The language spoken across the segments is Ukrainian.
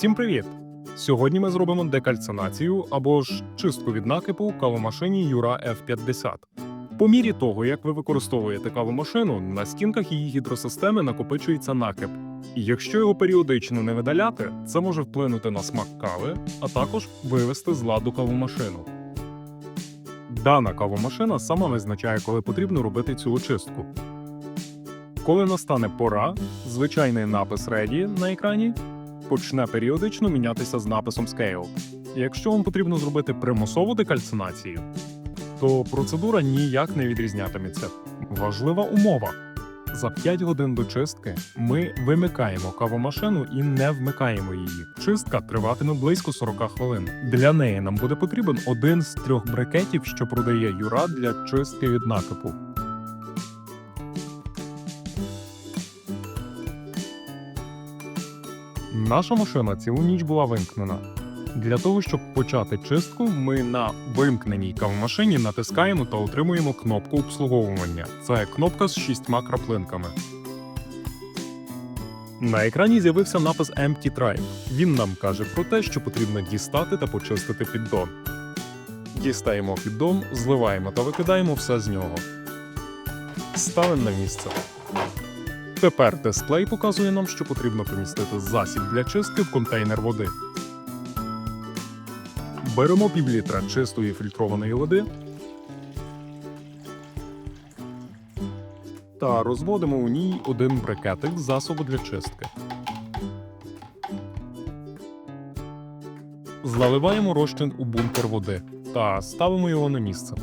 Всім привіт! Сьогодні ми зробимо декальцинацію або ж чистку від накипу кавомашині Юра F50. По мірі того, як ви використовуєте кавомашину, на стінках її гідросистеми накопичується накип. І якщо його періодично не видаляти, це може вплинути на смак кави, а також вивести з ладу кавомашину. Дана кавомашина сама визначає, коли потрібно робити цю очистку. Коли настане пора, звичайний напис Ready на екрані почне періодично мінятися з написом Scale. Якщо вам потрібно зробити примусову декальцинацію, то процедура ніяк не відрізнятиметься. Важлива умова. За 5 годин до чистки ми вимикаємо кавомашину і не вмикаємо її. Чистка триватиме близько 40 хвилин. Для неї нам буде потрібен один з трьох брикетів, що продає Юра для чистки від накипу. Наша машина цілу ніч була вимкнена. Для того, щоб почати чистку, ми на вимкненій кавомашині натискаємо та отримуємо кнопку обслуговування. Це кнопка з шістьма краплинками. На екрані з'явився напис Empty Tribe. Він нам каже про те, що потрібно дістати та почистити піддон. Дістаємо піддон, зливаємо та викидаємо все з нього. Ставимо на місце. Тепер дисплей показує нам, що потрібно помістити засіб для чистки в контейнер води. Беремо півлітра чистої фільтрованої води та розводимо у ній один брикетик засобу для чистки. Заливаємо розчин у бункер води та ставимо його на місце.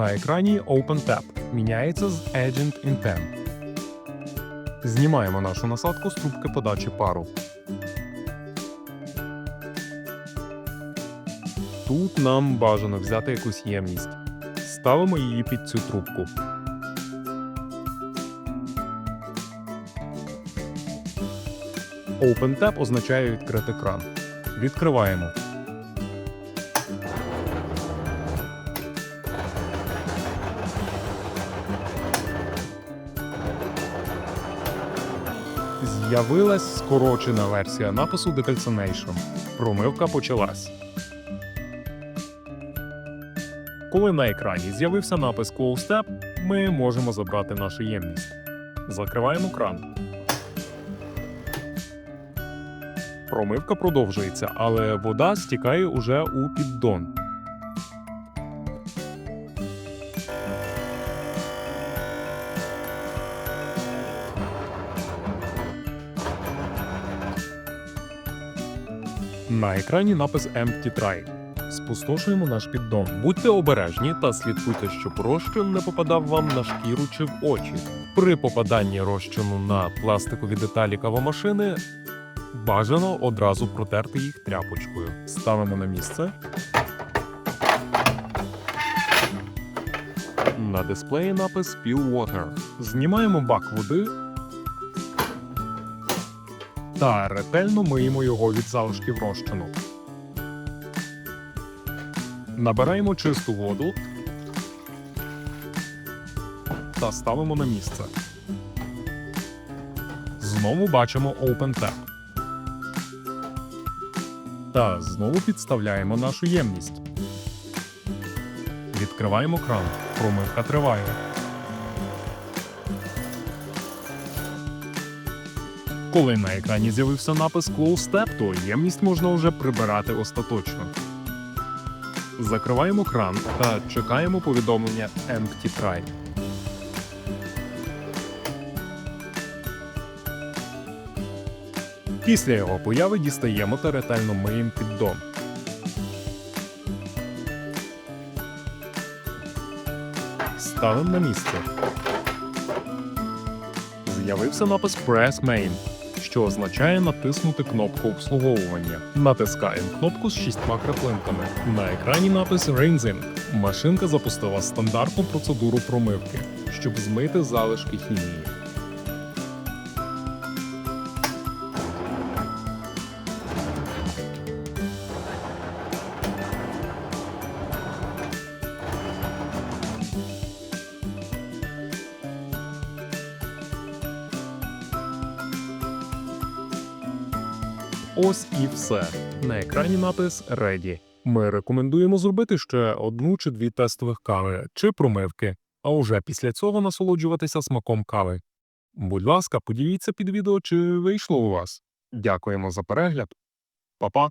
На екрані OpenTap міняється з Agent Intent. Знімаємо нашу насадку з трубки подачі пару. Тут нам бажано взяти якусь ємність. Ставимо її під цю трубку. OpenTap означає відкрити кран. Відкриваємо. З'явилась скорочена версія напису Decalcination. Промивка почалась. Коли на екрані з'явився напис Close Step, ми можемо забрати нашу ємність. Закриваємо кран. Промивка продовжується, але вода стікає уже у піддон. На екрані напис Empty Try. Спустошуємо наш піддон. Будьте обережні та слідкуйте, щоб розчин не попадав вам на шкіру чи в очі. При попаданні розчину на пластикові деталі кавомашини бажано одразу протерти їх тряпочкою. Ставимо на місце. На дисплеї напис Spill Water. Знімаємо бак води та ретельно миємо його від залишків розчину. Набираємо чисту воду та ставимо на місце. Знову бачимо Open Tap. Та знову підставляємо нашу ємність. Відкриваємо кран. Промивка триває. Коли на екрані з'явився напис Close Step, то ємність можна вже прибирати остаточно. Закриваємо кран та чекаємо повідомлення Empty Try. Після його появи дістаємо та ретельно миємо піддон. Ставимо на місце. З'явився напис Press Main, що означає натиснути кнопку обслуговування. Натискаємо кнопку з шістьма краплинками. На екрані напис Rinsing. Машинка запустила стандартну процедуру промивки, щоб змити залишки хімії. Ось і все. На екрані напис Ready. Ми рекомендуємо зробити ще одну чи дві тестових кави чи промивки, а уже після цього насолоджуватися смаком кави. Будь ласка, поділіться під відео, чи вийшло у вас. Дякуємо за перегляд. Па-па!